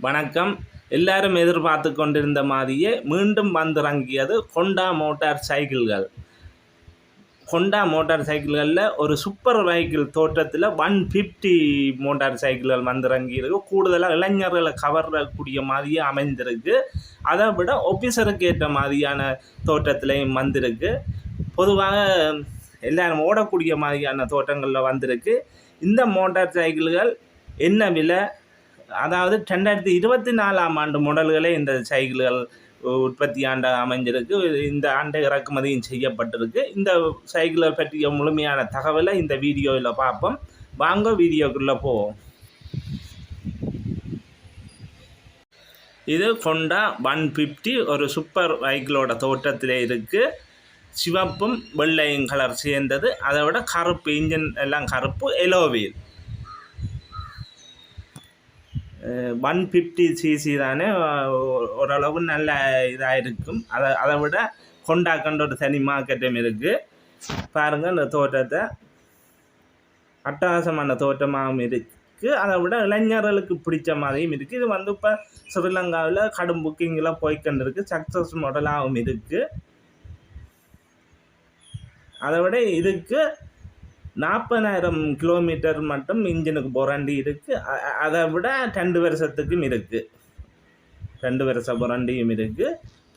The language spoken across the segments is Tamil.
வணக்கம். எல்லாரும் எதிர்பார்த்து கொண்டிருந்த மாதிரியே மீண்டும் வந்திறங்கியது ஹொண்டா மோட்டார் சைக்கிள்கள். ஹொண்டா மோட்டார் சைக்கிள்களில் ஒரு சூப்பர் வெஹிக்கிள் தோற்றத்தில் ஒன் ஃபிஃப்டி மோட்டார் சைக்கிள்கள் வந்திறங்கியிருக்கு. கூடுதலாக இளைஞர்களை கவரக்கூடிய மாதிரியே அமைந்திருக்கு. அதை விட ஒபிசருக்கு ஏற்ற மாதிரியான தோற்றத்திலையும் வந்திருக்கு. பொதுவாக எல்லாரும் ஓடக்கூடிய மாதிரியான தோட்டங்களில் வந்திருக்கு. இந்த மோட்டார் சைக்கிள்கள் என்ன விலை? அதாவது ரெண்டாயிரத்தி இருபத்தி நாலாம் ஆண்டு மாடல்களே இந்த சைக்கிள்கள் உற்பத்தி ஆண்டு அமைஞ்சிருக்கு. இந்த ஆண்டு இறக்குமதியும் செய்யப்பட்டிருக்கு. இந்த சைக்கிளை பற்றிய முழுமையான தகவலை இந்த வீடியோவில் பார்ப்போம். வாங்க வீடியோக்குள்ளே போவோம். இது கொண்டா ஒன் ஃபிஃப்டி ஒரு சூப்பர் வைக்கிளோட தோட்டத்தில் இருக்குது சிவப்பும் வெள்ளையும் கலர் சேர்ந்தது. அதை விட கருப்பு இன்ஜின் எல்லாம் கருப்பு எலோவீல். ஒன் ஃபிஃப்டி சிசி தானே ஓரளவு நல்ல இதாக இருக்கும் அதை அதை விட கொண்டாக்கன்ற ஒரு தனி மார்க்கெட்டும் இருக்குது பாருங்கள் இந்த தோட்டத்தை. அட்டகாசமான தோட்டமாகவும் இருக்குது அதை விட இளைஞர்களுக்கு பிடிச்ச மாதிரியும் இருக்குது இது வந்து இப்போ ஸ்ரீலங்காவில் கடும் புக்கிங்கெலாம் போய்க்கொண்டு இருக்குது சக்ஸஸ் மாடலாகவும் இருக்குது அதை விட இதுக்கு நாற்பதாயிரம் கிலோமீட்டர் மட்டும் இன்ஜினுக்கு புரண்டி இருக்குது அதை விட ரெண்டு வருஷத்துக்கும் இருக்குது ரெண்டு வருஷ புரண்டியும் இருக்குது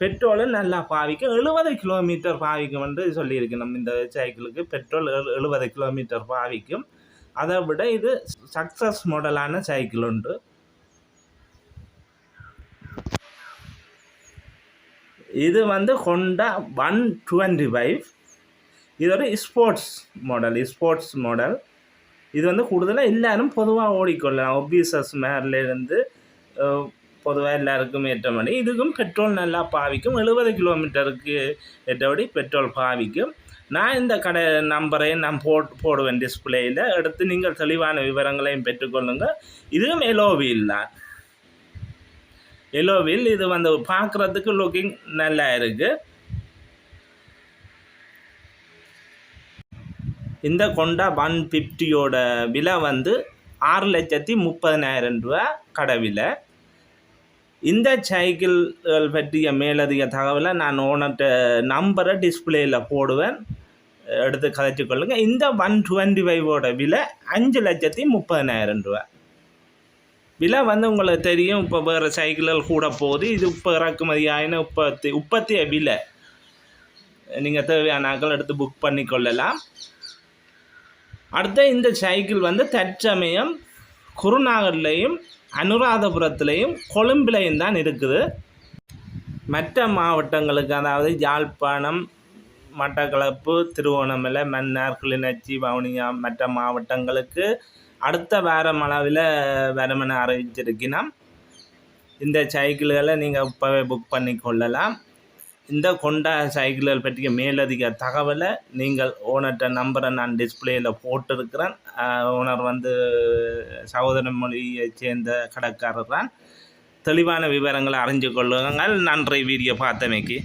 பெட்ரோலும் நல்லா பாவிக்கும். எழுபது கிலோமீட்டர் பாவிக்கும் என்று சொல்லியிருக்கு நம்ம இந்த சைக்கிளுக்கு பெட்ரோல் எழு எழுபது கிலோமீட்டர் பாவிக்கும். அதை விட இது சக்ஸஸ் மாடலான சைக்கிள் உண்டு. இது வந்து ஹொண்டா ஒன் டுவெண்ட்டி ஃபைவ் இது ஒரு ஸ்போர்ட்ஸ் மாடல் ஸ்போர்ட்ஸ் மாடல் இது வந்து கூடுதலாக எல்லாரும் பொதுவாக ஓடிக்கொள்ளலாம். ஒபிசஸ் மேர்லேருந்து பொதுவாக எல்லாருக்கும் ஏற்ற மாதிரி. இதுக்கும் பெட்ரோல் நல்லா பாவிக்கும். எழுபது கிலோமீட்டருக்கு ஏற்றபடி பெட்ரோல் பாவிக்கும். நான் இந்த கடை நம்பரையும் நான் போட் போடுவேன் டிஸ்பிளேயில் எடுத்து நீங்கள் தெளிவான விவரங்களையும் பெற்றுக்கொள்ளுங்கள் இதுவும் எலோ தான். எலோவில் இது வந்து பார்க்குறதுக்கு லுக்கிங் நல்லா இருக்குது இந்த கொண்டா ஒன் ஃபிஃப்டியோட விலை வந்து ஆறு லட்சத்தி முப்பதினாயிரம் ரூபா கடை விலை இந்த சைக்கிள்கள் பற்றிய மேலதிக தகவலை நான் ஓனர்கிட்ட நம்பரை டிஸ்பிளேயில் போடுவேன். எடுத்து கதைச்சு இந்த ஒன் டுவெண்ட்டி ஃபைவோட விலை அஞ்சு லட்சத்தி முப்பதினாயிரம் ரூபா. விலை வந்து உங்களுக்கு தெரியும். இப்போ வேறு சைக்கிள்கள் கூட போகுது. இது இப்போ இறக்குமதி ஆயின உற்பத்தி உற்பத்திய விலை. நீங்கள் தேவையான ஆக்கள் எடுத்து புக் பண்ணி கொள்ளலாம் அடுத்த இந்த சைக்கிள் வந்து தற்சமயம் குருநாகர்லேயும் அனுராதபுரத்துலேயும் கொழும்பிலையும் தான் இருக்குது. மற்ற மாவட்டங்களுக்கு அதாவது யாழ்ப்பாணம் மட்டக்களப்பு திருவோணமலை மன்னார் கிளிநொச்சி வவுனியா மற்ற மாவட்டங்களுக்கு அடுத்த வாரம் அளவில் வருமென அறிவிச்சிருக்கினா இந்த சைக்கிள்களை நீங்கள் இப்போவே புக் பண்ணி கொள்ளலாம். இந்த கொண்டா சைக்கிள்கள் பற்றிய மேலதிக தகவலை நீங்கள் ஓனர்கிட்ட நம்பரை நான் டிஸ்பிளேயில் போட்டிருக்கிறேன். ஓனர் வந்து சகோதர மொழியைச் சேர்ந்த கடைக்காரர் தான். தெளிவான விவரங்களை அறிஞ்சு கொள்ளுங்கள். நன்றி வீடியோ பார்த்தமைக்கு.